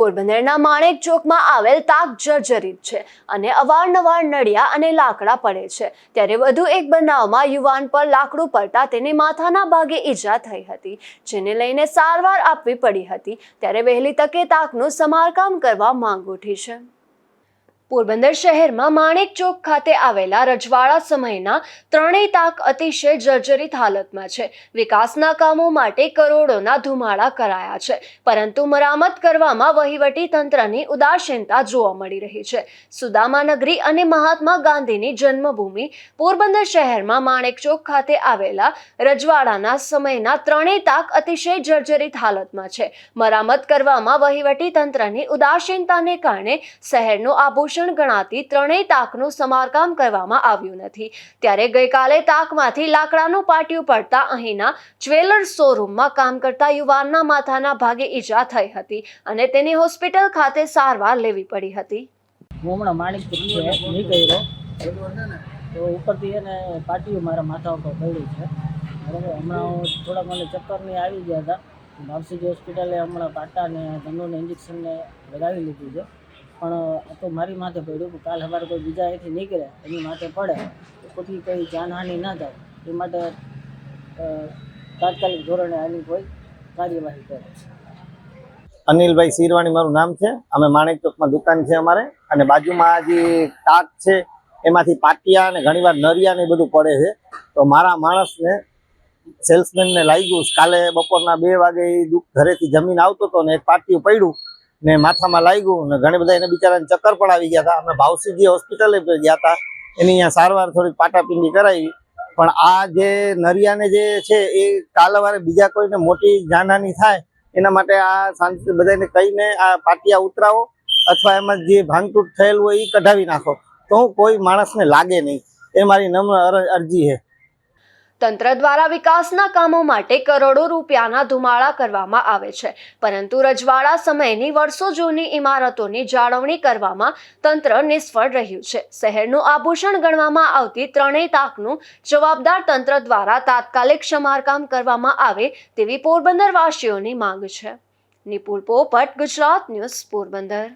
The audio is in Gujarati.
પોરબંદરના માણેક ચોકમાં આવેલ તાક જર્જરિત છે અને અવારનવાર નળિયા અને લાકડા પડે છે. ત્યારે વધુ એક બનાવમાં યુવાન પર લાકડું પડતા તેને માથાના ભાગે ઈજા થઈ હતી, જેને લઈને સારવાર આપવી પડી હતી. ત્યારે વહેલી તકે તાકનું સમારકામ કરવા માંગ ઉઠી છે. પોરબંદર શહેરમાં માણેક ચોક ખાતે આવેલા રજવાડા સમયના ત્રણેય તાક અતિશય જર્જરિત હાલતમાં છે. વિકાસના કામો માટે કરોડોના ધુમાડા કરાયા છે. પરંતુ મરામત કરવામાં વહીવટી તંત્રની ઉદાસીનતા જોવા મળી રહી છે. સુદામા નગરી અને મહાત્મા ગાંધીની જન્મભૂમિ પોરબંદર શહેરમાં માણેક ચોક ખાતે આવેલા રજવાડાના સમયના ત્રણેય તાક અતિશય જર્જરિત હાલતમાં છે. મરામત કરવામાં વહીવટી તંત્રની ઉદાસીનતાને કારણે શહેરનું આભૂષણ ગણાતી ત્રણેય તાકનું સમારકામ કરવામાં આવ્યું નથી. ત્યારે ગઈકાલે તાકમાંથી લાકડાનું પાટિયું પડતા અહીંના જ્વેલર શોરૂમમાં કામ કરતા યુવાનના માથાના ભાગે ઈજા થઈ હતી અને તેની હોસ્પિટલ ખાતે સારવાર લેવી પડી હતી. ઉપરથી એને પાટીઓ મારા માથા ઉપર પડ્યું છે. બરાબર, હમણાં થોડાક મને ચક્કરની આવી ગયા હતા. માવસીજી હોસ્પિટલે હમણાં પાટાને, ધનુને ઇન્જેક્શનને લગાવી લીધું છે. પણ, આ તો મારી માથે પડ્યું કાલ સવારે કોઈ બીજા અહીંથી નીકળે, એની માથે પડે, તો પછી કંઈ જાનહાનિ ના થાય. એ માટે તાત્કાલિક ધોરણે આની કોઈ કાર્યવાહી કરે અનિલભાઈ શીરવાણી મારું નામ છે. અમે માણેક ચોકમાં દુકાન છે અમારે. અને બાજુમાં જે તાક છે, એમાંથી પાટિયા અને ઘણીવાર નરિયા ને બધું પડે છે. તો મારા માણસને, સેલ્સમેનને લાગ્યું, કાલે બપોરના બે વાગે એ ઘરેથી જમીન આવતો હતો ને એક પાટિયું પડ્યું. ને માથામાં લાગ્યું ને ઘણા બધા એને બિચારાને ચક્કર પણ આવી ગયા હતા. અમે ભાવસીજી હોસ્પિટલે ગયા હતા. એની અહીંયા સારવાર થોડીક પાટાપિંડી કરાવી. પણ આ જે નરિયાને જે છે એ કાલવારે બીજા કોઈને મોટી જાનહાની થાય, એના માટે આ શાંતિ બધાને કહીને આ પાટિયા ઉતરાવો અથવા એમાં જે ભાંગતૂટ થયેલ હોય એ કઢાવી નાખો. તો કોઈ માણસને લાગે નહીં. એ મારી નમ્ર અર- અરજી છે. તંત્ર દ્વારા વિકાસના કામો માટે કરોડો રૂપિયાના ધુમાડા કરવામાં આવે છે. પરંતુ રજવાડા સમયની વર્ષો જૂની ઇમારતોની જાળવણી કરવામાં તંત્ર નિષ્ફળ રહ્યું છે. શહેરનું આભૂષણ ગણવામાં આવતી ત્રણેય તાકનું જવાબદાર તંત્ર દ્વારા તાત્કાલિક સમારકામ કરવામાં આવે તેવી પોરબંદરવાસીઓની માંગ છે. નિપુલ પોપટ, ગુજરાત ન્યૂઝ પોરબંદર.